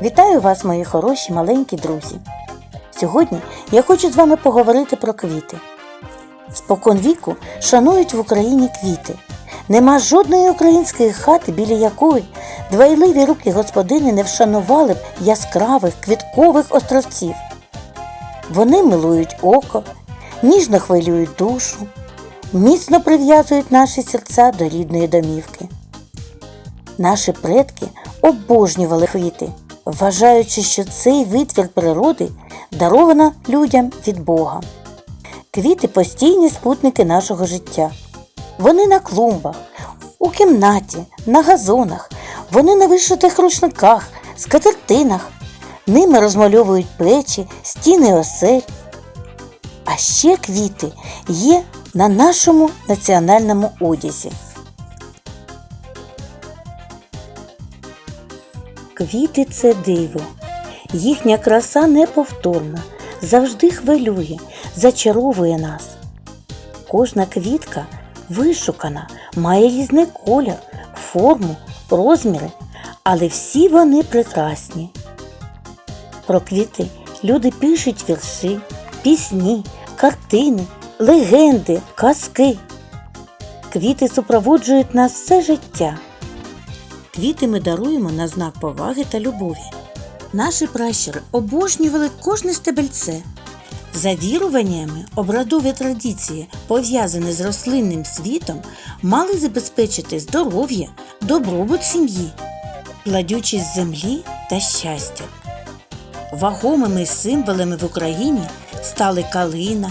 Вітаю вас, мої хороші маленькі друзі. Сьогодні я хочу з вами поговорити про квіти. Спокон віку шанують в Україні квіти. Нема жодної української хати, біля якої двайливі руки господини не вшанували б яскравих квіткових островців. Вони милують око, ніжно хвилюють душу, міцно прив'язують наші серця до рідної домівки. Наші предки обожнювали квіти, вважаючи, що цей витвір природи даровано людям від Бога. Квіти постійні спутники нашого життя. Вони на клумбах, у кімнаті, на газонах, вони на вишитих рушниках, скатертинах. Ними розмальовують печі, стіни осель. А ще квіти є на нашому національному одязі. Квіти це диво. Їхня краса неповторна, завжди хвилює, зачаровує нас. Кожна квітка вишукана, має різний колір, форму, розміри, але всі вони прекрасні. Про квіти люди пишуть вірші, пісні, картини, легенди, казки. Квіти супроводжують нас все життя. Квіти ми даруємо на знак поваги та любові. Наші пращури обожнювали кожне стебельце. За віруваннями, обрадові традиції, пов'язані з рослинним світом, мали забезпечити здоров'я, добробут сім'ї, плодючість землі та щастя. Вагомими символами в Україні стали калина,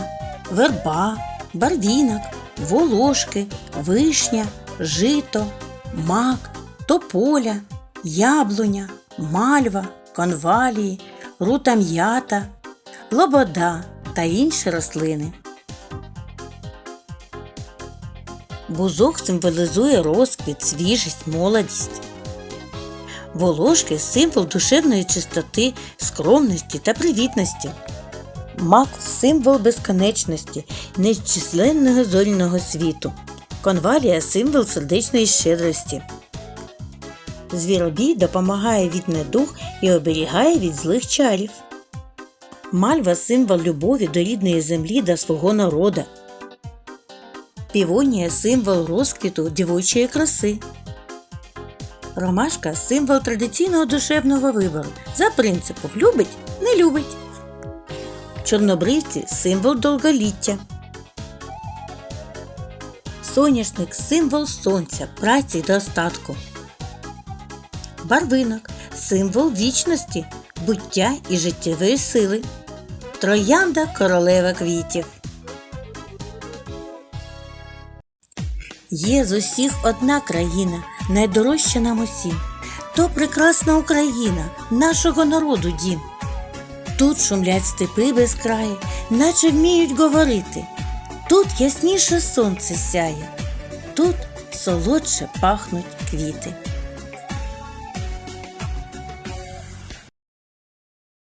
верба, барвінок, волошки, вишня, жито, мак, тополя, яблуня, мальва, конвалії, рута м'ята, лобода та інші рослини. Бузок символізує розквіт, свіжість, молодість. Волошки символ душевної чистоти, скромності та привітності. Мак символ безконечності, нечисленного зоряного світу. Конвалія символ сердечної щедрості. Звіробій допомагає від недуг і оберігає від злих чарів. Мальва символ любові до рідної землі та свого народа. Півонія символ розквіту дівочої краси. Ромашка символ традиційного душевного вибору. За принципом любить, не любить. Чорнобривці символ довголіття. Соняшник символ сонця, праці й достатку. Барвинок символ вічності, буття і життєвої сили. Троянда королева квітів. Є з усіх одна країна, найдорожча нам усім. То прекрасна Україна, нашого народу дім. Тут шумлять степи без краю, наче вміють говорити. Тут ясніше сонце сяє, тут солодше пахнуть квіти.